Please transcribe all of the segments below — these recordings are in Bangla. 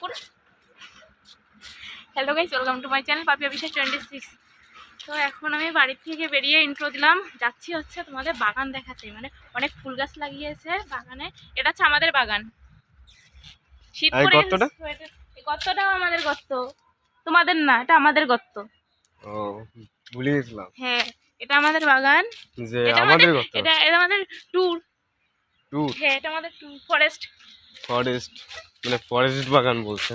Full hello guys welcome to my channel Papiya বিশেষ টোয়েন্টি সিক্স তো এখন আমি বাড়ি থেকে বেরিয়ে ইন্ট্রো দিলাম। যাচ্ছি হচ্ছে তোমাদের বাগান দেখাতে। মানে অনেক ফুল গাছ লাগিয়েছে বাগানে। এটা হচ্ছে আমাদের বাগান। শীত এই গর্তটাও আমাদের গর্ত। তোমাদের না এটা আমাদের গর্ত। ও ভুলে গেছিলাম। হ্যাঁ এটা আমাদের বাগান। যে এটা আমাদের আমাদের এটা এটা আমাদের ট্যুর ট্যুর হ্যাঁ এটা আমাদের ট্যুর ফরেস্ট ফরেস্ট মানে ফরেস্ট বাগান বলছে।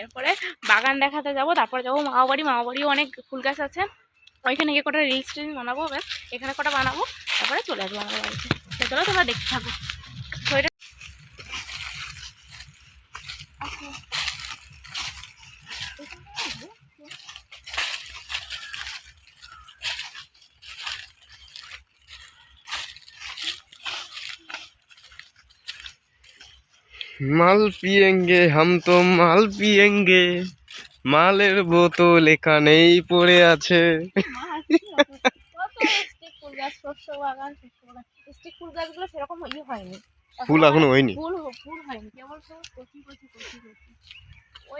এরপরে বাগান দেখাতে যাব, তারপর যাব মামা বাড়ি মামা বাড়িও অনেক ফুল গাছ আছে। ওইখানে গিয়ে কটা রিলস টিলস বানাবো এখানে কটা বানাবো, তারপরে চলে আসব আমাদের বাড়িতে। চলো তোমরা দেখতে থাকো তো এটা মাল পিয়েঙ্গে হাম তো মাল পিয়েঙ্গে। মালের বোতল এখানেই পড়ে আছে। ফুল এখনও হয়নি।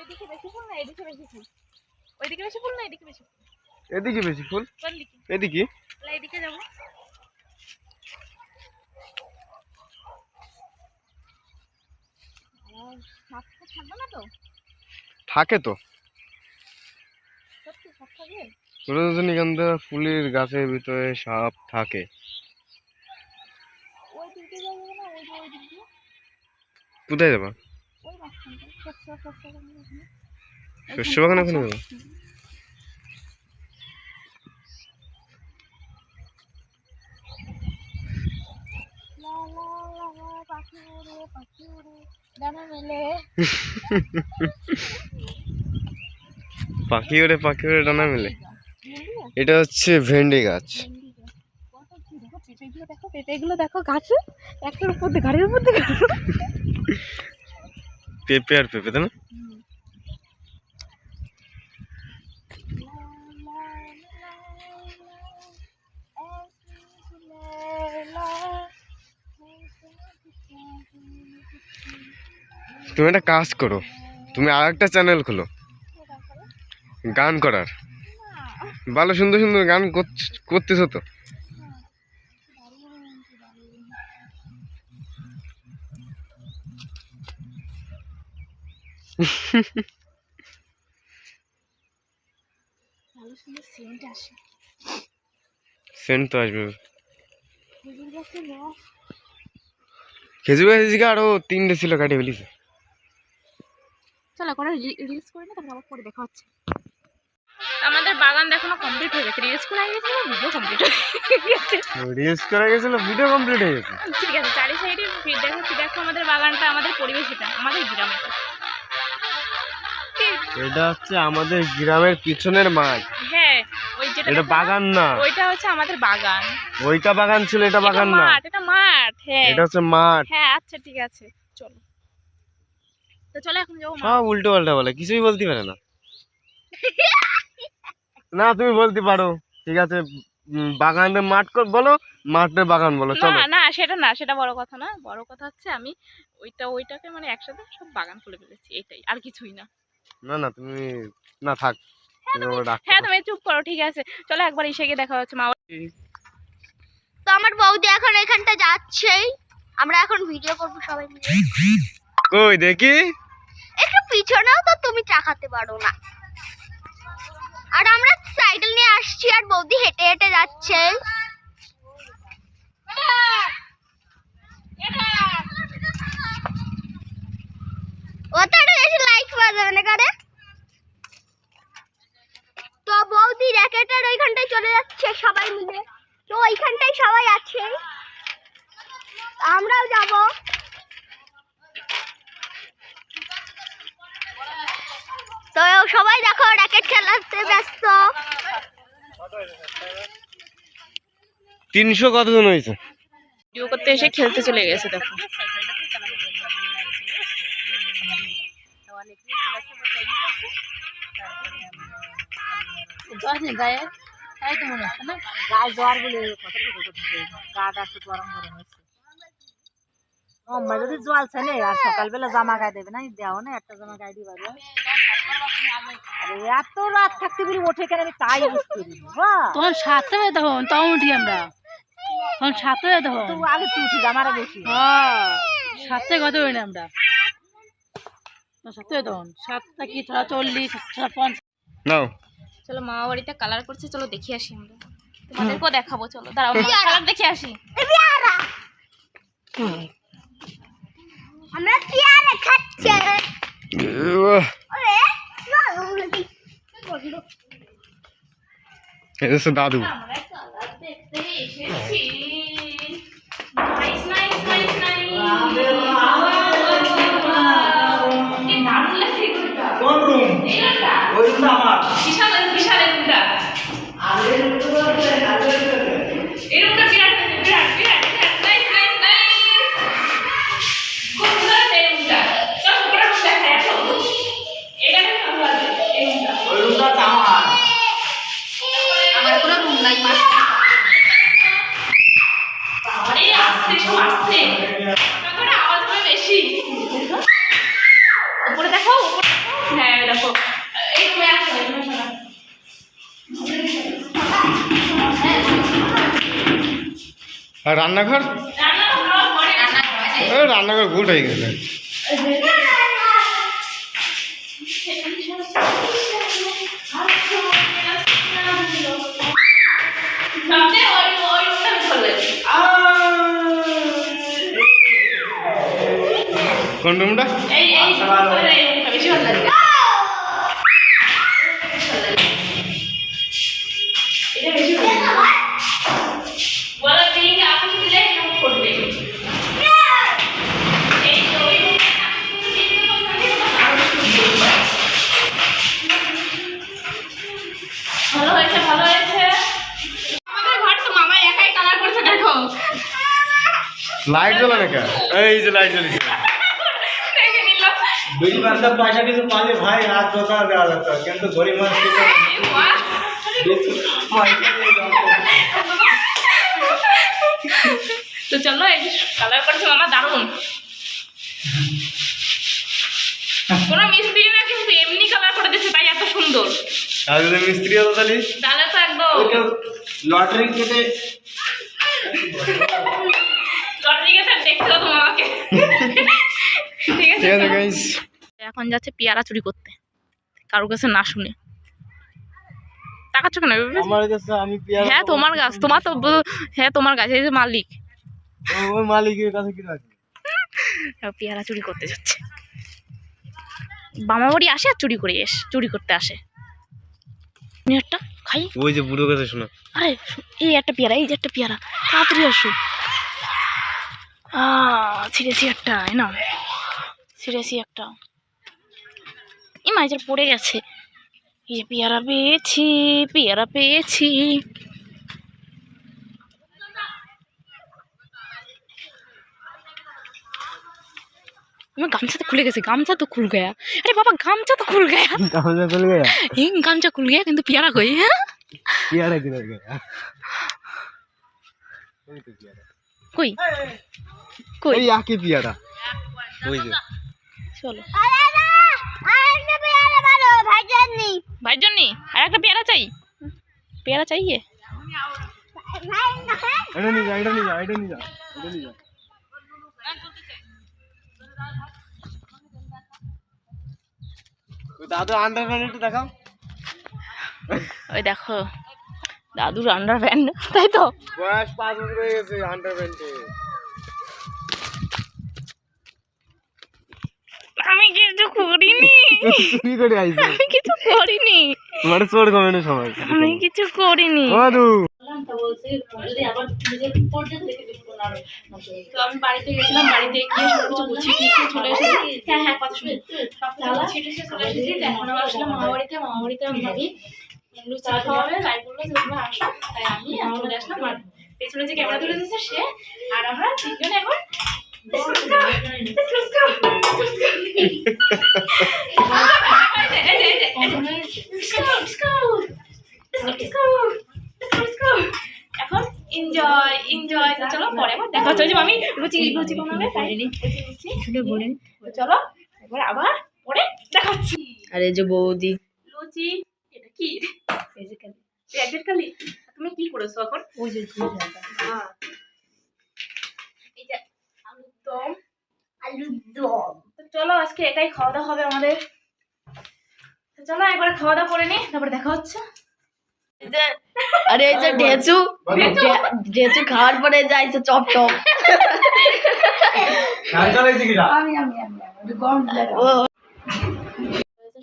এদিকে বেশি ফুল? ওইদিকে বেশি ফুল না এদিকে বেশি ফুল? এদিকে থাকবে না তো? থাকে তো। রজনীগন্ধা ফুলের গাছের ভিতরে সাপ থাকে। কোথায় যাবা? শস্য বাগান ওখানে যাবা? পাখি উড়ে পাখি উড়ে পাখি ওরে পাখি ওরে ডানা মেলে। এটা হচ্ছে ভেন্ডি গাছ। পেঁপেগুলো দেখো পেঁপেগুলো দেখো গাছে। একটার উপর দিয়ে গাড়ির উপর দিয়ে পেঁপে আর পেঁপে তাই না? তুমি একটা কাজ করো। তুমি আর একটা চ্যানেল খোলো। গান করার। ভালো, সুন্দর সুন্দর গান করতেছো তো? সেন্ট তো আসবে। খেজুর গাছে আরও তিনটে ছিল কাটে ফেলিছে। চলো করে রিলস করে না তারপর আবার পরে দেখা হচ্ছে। আমাদের বাগান দেখানো কমপ্লিট হয়ে গেছে। রিলস করে গেছে ভিডিও কমপ্লিট হয়ে গেছে? রিলস করা গেছিল ভিডিও কমপ্লিট হয়ে গেছে। ঠিক আছে চারি সাইডে দেখাচ্ছি দেখো আমাদের বাগানটা আমাদের পরিবেশ এটা আমাদের গ্রামে। এটা হচ্ছে আমাদের গ্রামের পিছনের মাঠ। হ্যাঁ ওই যেটা এটা বাগান না। ওইটা হচ্ছে আমাদের বাগান। ওইটা বাগান ছিল এটা বাগান এটা না। মাঠ এটা মাঠ হ্যাঁ। এটা হচ্ছে মাঠ। হ্যাঁ আচ্ছা ঠিক আছে চলো। তো চলো এখন যাব মাঠ। সব উল্টো পাল্টা বলে কিছুই বলতে পারে না। না তুমি বলতে পারো। ঠিক আছে মাঠ কর- বলো মাঠের বাগান বলো চলো। না না সেটা না সেটা বড় কথা না। বড় কথা হচ্ছে আমি ওইটা ওইটাকে মানে একসাথে সব বাগান খুলে ফেলেছি এটাই আর কিছুই না। না না তুমি না থাক। হ্যাঁ তুমি চুপ করো ঠিক আছে। চলো একবার এসে গিয়ে দেখা হচ্ছে মা। তো আমার বৌদি এখন এখানটা যাচ্ছেই। আমরা এখন ভিডিও করব সবাই মিলে। কই দেখি? একটু পিছনেও তো তুমি চাকাতে পারো না। আর আমরা সাইকেল নিয়ে আসছি আর বৌদি হেঁটে হেঁটে যাচ্ছে। তো বৌদি র্যাকেটের ওইখানটায় চলে যাচ্ছে সবাই মিলে। তো ওইখানটায় সবাই আছে আমরাও যাব তো সবাই দেখো র্যাকেট খেলাতে ব্যস্ত তিনশো কতজন হয়েছে ভিডিও করতে এসে খেলতে চলে গেছে দেখো গায়ে তাই তো মনে হচ্ছে না গায়ে জ্বর বলে গাটা একটু গরম গরম হচ্ছে যদি জলছে নে আর সকালবেলা জামা গায়ে দেবে না দেওয়া না একটা জামা গায়ে দিবা আরে এত রাত থাকতে বলি ওঠে কেন আমি তাই বুঝতে না, বাহ। তখন তখন উঠি আমরা তখন সাতটা বাজে তখন তো আগে তুই উঠি আমার বেশি। হ্যাঁ কত হই না আমরা। সাতটা তখন সাতটা কি ছটা চল্লিশ ছটা পঞ্চাশ। নাও। চলো মামা বাড়িতে কালার করছে চলো দেখে আসি আমরা। তোমাদেরকেও দেখাবো চলো দাঁড়াও কালার দেখে আসি। আমরা পেয়ারা খাচ্ছি। দাদু। এসেছি। নাইস নাইস নাইস নাইস কোন রুম ওই রুমটা আমার। বিশাল বিশাল ঘুরটা আর রান্নাঘর রান্নাঘর গুড হয়ে গেছে ভালো কোন রুমটা লাইট জ্বলে না কেন এই যে লাইট জ্বলেছে দুই মাসে পয়সা কিছু পালে ভাই হাত জোতা দেওয়া যেত কিন্তু গরিব মানুষ। তো চলো এই কালার করছে মামা দারুণ। কোনো মিস্ত্রি না কিন্তু এমনি কালার করে দিচ্ছে তাই এত সুন্দর। যদি মিস্ত্রি হতো তাহলে? তাহলে তো একদম। লটারি কেটে এখন যাচ্ছে পেয়ারা চুরি করতে। কারোর কাছে না শুনে। তাকাচ্ছ কেন? আমার কাছে আমি পেয়ারা হ্যাঁ তোমার গাছ তোমার তো হ্যাঁ তোমার গাছ এই যে মালিক। ওই মালিকের কাছে কি রাখি পেয়ারা চুরি করতে যাচ্ছে। বামা বাড়ি আসে আর চুরি করে এস চুরি করতে আসে। তুমি একটা খাই। ওই যে বুড়ো কাছে শোনো। আরে এই একটা পেয়ারা এই যে একটা পেয়ারা। তাড়াতাড়ি আসো। ছিঁড়েছি একটা এই না ছিঁড়েছি একটা। এই মাইজের পড়ে গেছে। এই যে পেয়ারা পেয়েছি পেয়ারা পেয়েছি। আমার গামছা তো খুলে গেছে গামছা তো খুল গয়া। আরে বাবা গামছা তো খুল গয়া। তাহলে চলে গেল হিং গামছা খুল গয়া কিন্তু পেয়ারা কই? হ্যাঁ? পেয়ারা কিনে গেল কই? কই? এই একই পিয়ারা ওই যে। চলো। আরে জন্য একটা পেয়ারা চাই? পেয়ারা চাইয়ে ভাই না এটা নিয়ে যা এটা নিয়ে যা এটা নিয়ে যা এটা নিয়ে যা। দাদু আন্ডার একটু দেখাও। ওই দেখো দাদুর তাই তো? বয়স পাঁচ বছর হয়ে গেছে আন্ডার প্যান্টে আমি কিছু করিনি। কি করে আইছে আমি কিছু করিনি। তোমার চোর কমেন্ট সবাই আমি কিছু করিনি। তো আমি বাড়িতে গেছিলাম বাড়িতে গিয়ে সব কিছু গুছিয়ে টুছিয়ে চলে এসেছি। হ্যাঁ হ্যাঁ কথা শুনে। সব গুছিয়ে টুছিয়ে চলে এসেছি। এখন আবার আসলাম মামা বাড়িতে আমি ভাবি লুচি খাওয়াবে লাইট বলল যে তোমরা আসো। তাই আমি আমি চলে আসলাম। আর পেছনে যে ক্যামেরা তুলে দিচ্ছে সে আর আমরা তিনজন এখন Let's go, let's go, let's go, let's go. এই যে, এই যে, এই যে, এই যে। Let's go, let's go. Let's go, let's go. Let's go, let's go. এখন এনজয় এনজয় তো চলো পরে আবার দেখা হচ্ছে মামি লুচি লুচি বানাবে তাই লুচি চলো এবার আবার পরে দেখাচ্ছি আর এই যে বৌদি লুচি এটা কি প্যাকেট কালি তুমি কি করেছ এখন ওই যে দম আলুর দম। তো চলো আজকে এটাই খাওয়া দাওয়া হবে আমাদের। চলো একবার খাওয়া দাওয়া করে নি তারপরে দেখা হচ্ছে। আরে এই যে ঢেচু ঢেচু খাওয়ার পরে যাইছে চপ টপ। গান চালাইছি কিনা? ও।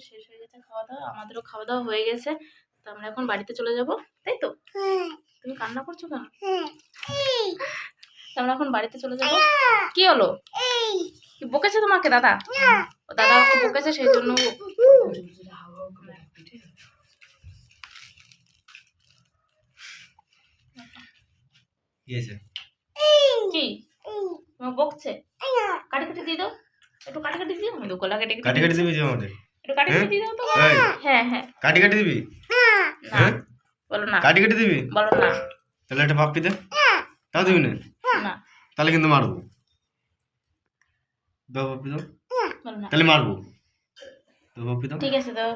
শেষ হয়ে গেছে খাওয়া দাওয়া আমাদেরও খাওয়া দাওয়া হয়ে গেছে। তো আমরা এখন বাড়িতে চলে যাব তাই তো? তুমি কান্না করছ কেন? তো আমরা এখন বাড়িতে চলে যাব। কি হলো? কি বকেছে তোমাকে দাদা? ও দাদা ওকে বকেছে সেই জন্য কি বকছে? কাটি কাটি দিয়ে দাও। একটু কাটি কাটি গলা কেটে কাটি কাটি দিবি আমাদের? একটু কাটি কাটি দিয়ে দাও তো। হ্যাঁ হ্যাঁ। কাটি কাটি দিবি না হ্যাঁ? বলো না। কাটি কাটি দিবি? বলো না। তাহলে একটা দে। তাও দিবি না? না। তাহলে কিন্তু মারবো। দাও পাপ্পি দাও। তাহলে মারবো। দাও পাপ্পি দাও। ঠিক আছে দাও।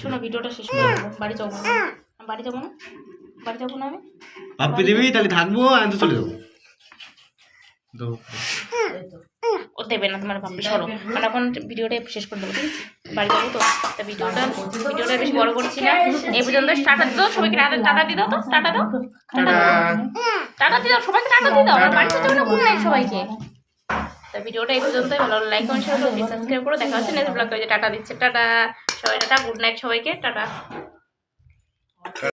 শোনো ভিডিওটা শেষ করে দেবো। বাড়ি যাব না। বাড়ি যাব না? বাড়ি যাব না আমি? দিবি তাহলে থাকব আমি তো চলে যাব। দাও ও দেবে না তোমার ভাবি সরো। মানে এখন ভিডিওটা শেষ করে দেবো বাড়ি যাব তো। তা ভিডিওটা ভিডিওটা বেশি বড় করছি না। এই পর্যন্ত টাটা। দিও সবাইকে টাটা দাও তো। টাটা দাও। টাটা। টাটা দিয়ে দাও, সবাইকে টাটা দিয়ে দাও। আমার বাড়িতে যাবে না নাইট সবাইকে। তা ভিডিওটা এই পর্যন্তই, ভালো লাইক কমেন্ট শেয়ার করুন সাবস্ক্রাইব করো। দেখা হচ্ছে নেক্সট ব্লগে টাটা দিচ্ছে, টাটা। সবাই, টাটা গুড নাইট সবাইকে, টাটা।